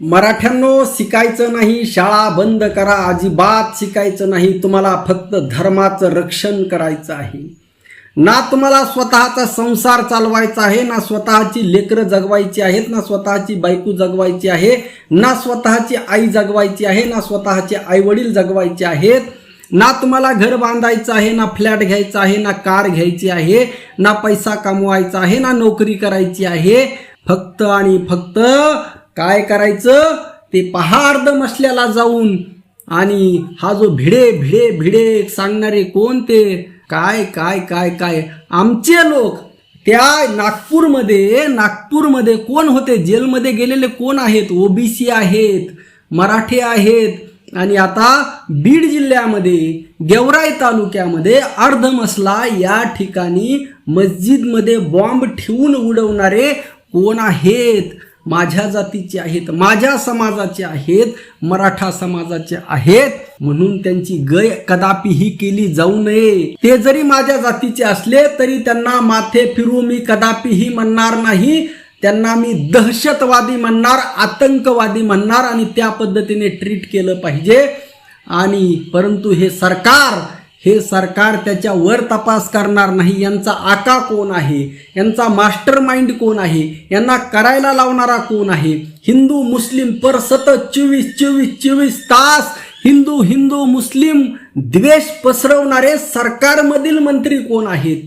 मराठ्यांनो शिकायचं नाही शाळा बंद करा अजिबात शिकायचं नाही तुम्हाला फक्त धर्माचं रक्षण करायचं आहे. ना तुम्हाला स्वतःचा संसार चालवायचा आहे ना स्वतःची लेकरं जगवायची आहेत ना स्वतःची बायको जगवायची आहे ना स्वतःची आई जगवायची आहे ना स्वतःचे आईवडील जगवायचे आहेत ना तुम्हाला घर बांधायचं आहे ना फ्लॅट घ्यायचा आहे ना कार घ्यायची आहे ना पैसा कमवायचा आहे ना नोकरी करायची आहे फक्त आणि फक्त काय करायचं? ते पहार्द मसल्याला जाऊन आणि हा जो भिडे भिडे भिडे सांगणारे कोण ते? काय काय काय काय? आमचे लोक. त्या नागपूरमध्ये नागपूरमध्ये कोण होते? जेलमध्ये गेलेले कोण आहेत? ओबीसी आहेत मराठे आहेत. आणि आता बीड जिल्ह्यामध्ये गेवराई तालुक्यामध्ये अर्धमसला या ठिकाणी मस्जिदमध्ये बॉम्ब ठेवून उडवणारे कोण आहेत? माझ्या जातीचे आहेत माझ्या समाजाचे आहेत मराठा समाजाचे आहेत. म्हणून त्यांची गय कदापिही केली जाऊ नये. ते जरी माझ्या जातीचे असले तरी त्यांना माथे फिरू मी कदापिही म्हणणार नाही. त्यांना मी दहशतवादी म्हणणार आतंकवादी म्हणणार आणि त्या पद्धतीने ट्रीट केलं पाहिजे. आणि परंतु हे सरकार हे सरकार त्याच्या वर तपास करणार नाही. यांचा आका कोण आहे? यांचा मास्टर माइंड कोण आहे? यांना करायला लावणारा कोण आहे? हिंदू मुस्लिम पर सतत चोवीस चोवीस चोवीस तास हिंदू हिंदू मुस्लिम द्वेष पसरवणारे सरकारमधील मंत्री कोण आहेत?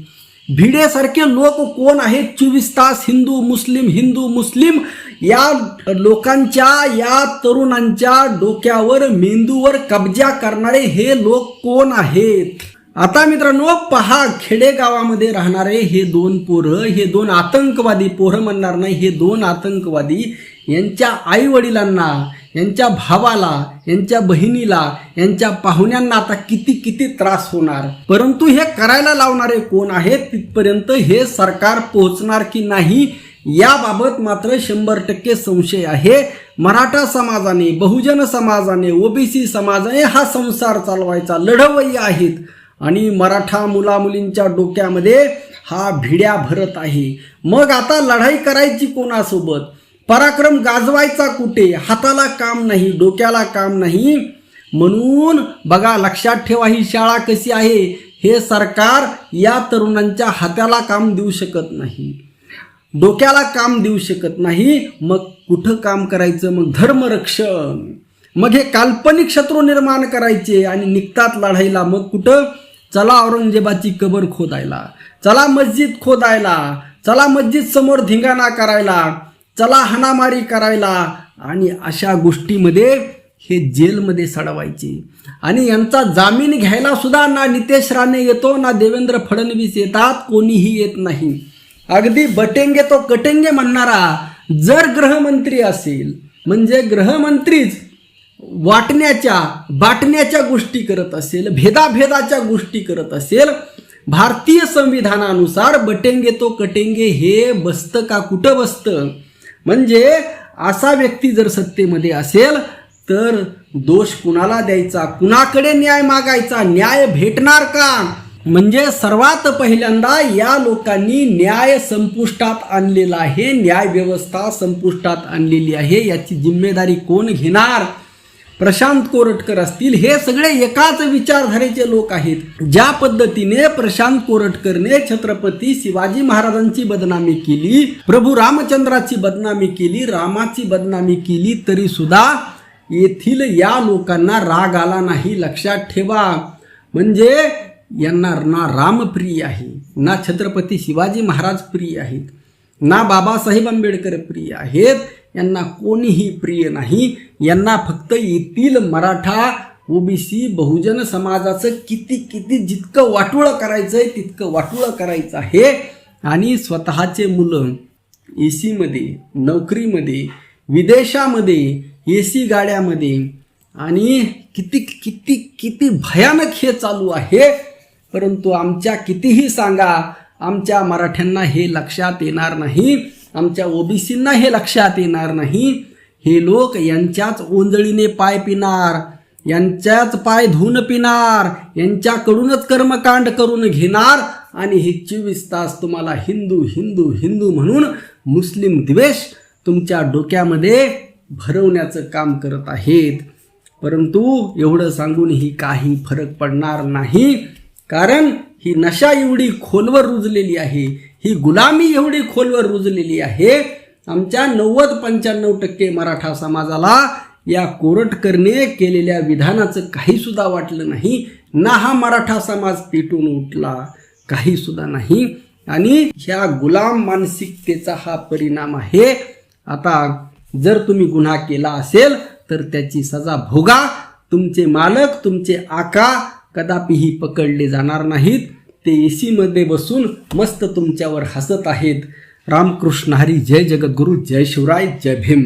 भिडेसारखे लोक कोण आहेत? चोवीस तास हिंदू मुस्लिम हिंदू मुस्लिम या लोकांच्या या तरुणांच्या डोक्यावर मेंदूवर कब्जा करणारे हे लोक कोण आहेत? आता मित्रांनो पहा खेडेगावामध्ये राहणारे हे दोन पोरं हे दोन आतंकवादी पोरं म्हणणार नाही हे दोन आतंकवादी यांच्या आई वडिलांना यांच्या भावाला यांच्या बहिणीला यांच्या पाहुण्यांना आता किती किती त्रास होणार? परंतु हे करायला लावणारे कोण आहेत? तिथपर्यंत हे सरकार पोहोचणार की नाही? याबाबत मात्र शंभर टक्के संशय आहे. मराठा समाजाने बहुजन समाजाने ओबीसी समाजाने हा संसार चालवायचा लढवय्या आहेत. आणि मराठा मुलामुलींच्या डोक्यामध्ये हा भिड्या भरत आहे. मग आता लढाई करायची कोणासोबत? पराक्रम गाजवायचा कुठे? हाताला काम नाही डोक्याला काम नाही. म्हणून बघा लक्षात ठेवा ही शाळा कशी आहे? हे सरकार या तरुणांच्या हाताला काम देऊ शकत नाही. डोक्याला काम देऊ शकत नाही मग कुठं काम करायचं? मग धर्मरक्षण मग हे काल्पनिक शत्रू निर्माण करायचे आणि निघतात लढाईला. मग कुठं? चला औरंगजेबाची कबर खोदायला. चला मस्जिद खोदायला. चला मस्जिद समोर धिंगाणा करायला. चला हाणामारी करायला. आणि अशा गोष्टीमध्ये हे जेलमध्ये सडवायचे. आणि यांचा जामीन घ्यायला सुद्धा ना नितेश राणे येतो ना देवेंद्र फडणवीस येतात कोणीही येत नाही. अगदी बटेंगे तो कटेंगे म्हणणारा जर गृहमंत्री असेल म्हणजे गृहमंत्रीच वाटण्याच्या बाटण्याच्या गोष्टी करत असेल भेदाभेदाच्या गोष्टी करत असेल भारतीय संविधानानुसार बटेंगे तो कटेंगे हे बसतं का कुठं बसतं? म्हणजे असा व्यक्ती जर सत्तेमध्ये असेल तर दोष कुणाला द्यायचा? कुणाकडे न्याय मागायचा? न्याय भेटणार का? म्हणजे सर्वात पहिल्यांदा या लोकांनी न्याय संपुष्टात आणलेला आहे न्याय व्यवस्था संपुष्टात आणलेली आहे. याची जिम्मेदारी कोण घेणार? प्रशांत कोरटकर असतील. हे सगळे एकाच विचारधारेचे लोक आहेत. ज्या पद्धतीने प्रशांत कोरटकरने छत्रपती शिवाजी महाराजांची बदनामी केली प्रभू रामचंद्राची बदनामी केली रामाची बदनामी केली तरी सुद्धा येथील या लोकांना राग आला नाही. लक्षात ठेवा. म्हणजे यांना ना राम प्रिय आहे ना छत्रपती शिवाजी महाराज प्रिय आहेत ना बाबासाहेब आंबेडकर प्रिय आहेत यांना कोणीही प्रिय नाही. यांना फक्त येथील मराठा ओबीसी बहुजन समाजाचं किती किती जितकं वाटोळं करायचं आहे तितकं वाटोळं करायचं आहे. आणि स्वतःचे मुलं ए सीमध्ये नोकरीमध्ये विदेशामध्ये ए सी गाड्यामध्ये आणि किती किती किती भयानक हे चालू आहे. परंतु आमच्या कितीही सांगा आमच्या मराठ्यांना हे लक्षात येणार नाही आमच्या ओबीसींना हे लक्षात येणार नाही. हे लोक यांच्याच ओंजळीने पाय पिणार यांच्याच पाय धुवून पिणार यांच्याकडूनच कर्मकांड करून घेणार. आणि हे चोवीस तास तुम्हाला हिंदू हिंदू हिंदू म्हणून मुस्लिम द्वेष तुमच्या डोक्यामध्ये भरवण्याचं काम करत आहेत. परंतु एवढं सांगूनही काही फरक पडणार नाही. कारण ही नशा एवढी खोलवर रुजलेली आहे ही गुलामी एवढी खोलवर रुजलेली आहे आमच्या नव्वद पंच्याण्णव टक्के मराठा समाजाला या कोरटकरने केलेल्या विधानाचं काहीसुद्धा वाटलं नाही ना हा मराठा समाज पेटून उठला काहीसुद्धा नाही. आणि ह्या गुलाम मानसिकतेचा हा परिणाम आहे. आता जर तुम्ही गुन्हा केला असेल तर त्याची सजा भोगा. तुमचे मालक तुमचे आका कदापिही पकडले जाणार नाहीत. ते एसी मध्ये बसून मस्त तुमच्यावर हसत आहेत. रामकृष्ण हरी जय जगद्गुरू जय शिवराय जय भीम.